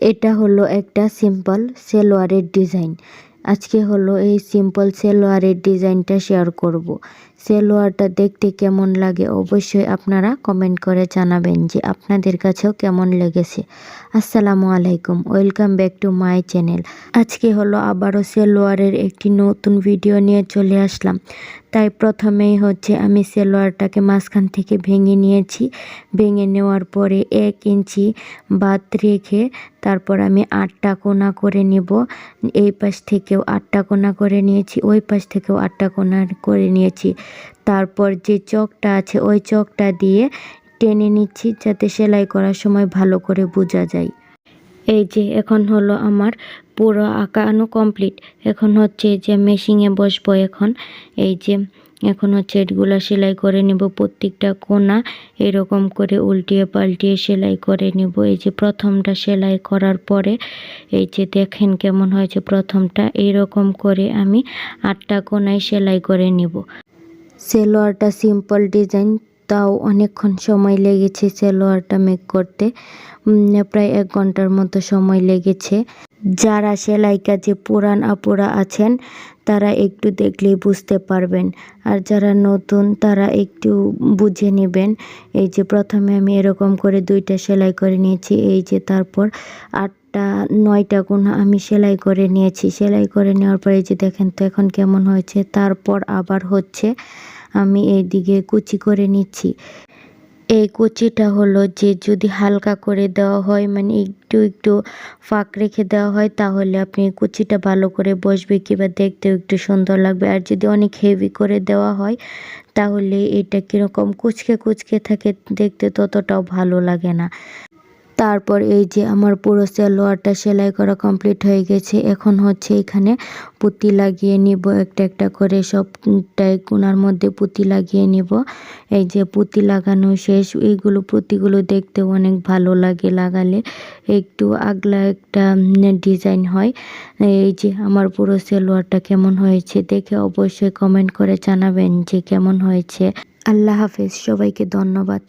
এটা হলো একটা সিম্পল সেলোয়ারের ডিজাইন আজকে হলো এই সিম্পল সেলোয়ারের ডিজাইনটা শেয়ার করব। সেলোয়ারটা দেখতে কেমন লাগে অবশ্যই আপনারা কমেন্ট করে জানাবেন যে আপনাদের কাছেও কেমন লেগেছে। আসসালামু আলাইকুম, welcome back to my channel. আজকে হলো আবারও সেলোয়ারের একটি নতুন ভিডিও নিয়ে চলে আসলাম। তাই প্রথমেই হচ্ছে আমি সেলোয়ারটাকে মাঝখান থেকে ভেঙে নিয়েছি। ভেঙে নেওয়ার পরে এক ইঞ্চি বাদ রেখে তারপর আমি আটটা কোনা করে নিব। এই পাশ থেকেও আটটা কোনা করে নিয়েছি, ওই পাশ থেকেও আটটা কোনা করে নিয়েছি। তারপর যে চকটা আছে, ওই চকটা দিয়ে টেনে নিচ্ছি যাতে সেলাই করার সময় ভালো করে বোঝা যায়। এই যে, এখন হলো আমার পুরো আঁকানো কমপ্লিট এখন হচ্ছে যে মেশিনে বসবো এখন। এই যে, এখন হচ্ছে এগুলো সেলাই করে নেব, প্রত্যেকটা কোনা এরকম করে উল্টিয়ে পাল্টিয়ে সেলাই করে নেব। এই যে প্রথমটা সেলাই করার পরে, এই যে দেখেন কেমন হয়েছে প্রথমটা। এইরকম করে আমি আটটা কোনায় সেলাই করে নেব। সেলোয়ারটা সিম্পল ডিজাইন তাও অনেকক্ষণ সময় লেগেছে সেলোয়ারটা মেক করতে। প্রায় এক ঘণ্টার মতো সময় লেগেছে। যারা সেলাই কাজে পুরান আপুরা আছেন, তারা একটু দেখলেই বুঝতে পারবেন। আর যারা নতুন, তারা একটু বুঝে নেবেন। এই যে প্রথমে আমি এরকম করে দুইটা সেলাই করে নিয়েছি, এই যে তারপর আটটা নয়টা গুণ আমি সেলাই করে নিয়েছি। সেলাই করে নেওয়ার পরে যে দেখেন তো এখন কেমন হয়েছে, তারপর আবার হচ্ছে আমি এই দিকে কুচি করে নিচ্ছি। এই কুচিটা হলো যে যদি হালকা করে দেওয়া হয় মানে একটু একটু ফাঁক রেখে দেওয়া হয়, তাহলে আপনি কুচিটা ভালো করে বসবে কিংবা দেখতেও একটু সুন্দর লাগবে। আর যদি অনেক হেভি করে দেওয়া হয়, তাহলে এটা কীরকম কুচকে কুচকে থাকে, দেখতে ততটাও ভালো লাগে না। তারপর এই যে আমার পুরো সালোয়ারটা সেলাই করা কমপ্লিট হয়ে গেছে। এখন হচ্ছে এখানে পুঁতি লাগিয়ে নিব, একটা একটা করে সবটাই কোনার মধ্যে পুঁতি লাগিয়ে নিব। এই যে পুঁতি লাগানো শেষ, এইগুলো পুঁতিগুলো দেখতে অনেক ভালো লাগে লাগালে। একটু আগলা একটা ডিজাইন হয়। এই যে আমার পুরো সেলোয়ারটা কেমন হয়েছে দেখে অবশ্যই কমেন্ট করে জানাবেন যে কেমন হয়েছে। আল্লাহ হাফেজ, সবাইকে ধন্যবাদ।